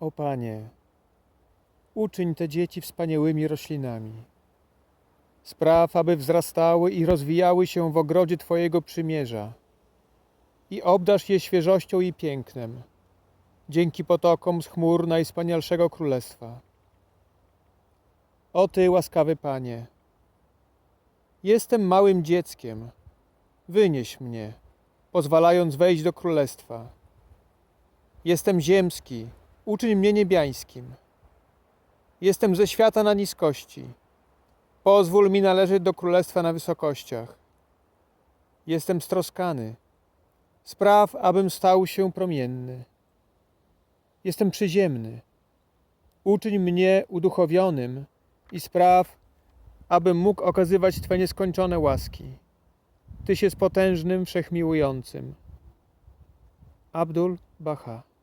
O Panie, uczyń te dzieci wspaniałymi roślinami. Spraw, aby wzrastały i rozwijały się w ogrodzie Twojego przymierza i obdarz je świeżością i pięknem, dzięki potokom z chmur Najwspanialszego Królestwa. O Ty, łaskawy Panie, jestem małym dzieckiem, wynieś mnie, pozwalając wejść do Królestwa. Jestem ziemski, uczyń mnie niebiańskim. Jestem ze świata na niskości. Pozwól mi należeć do królestwa na wysokościach. Jestem stroskany. Spraw, abym stał się promienny. Jestem przyziemny. Uczyń mnie uduchowionym i spraw, abym mógł okazywać Twe nieskończone łaski. Tyś jest potężnym, wszechmiłującym. Abdul Baha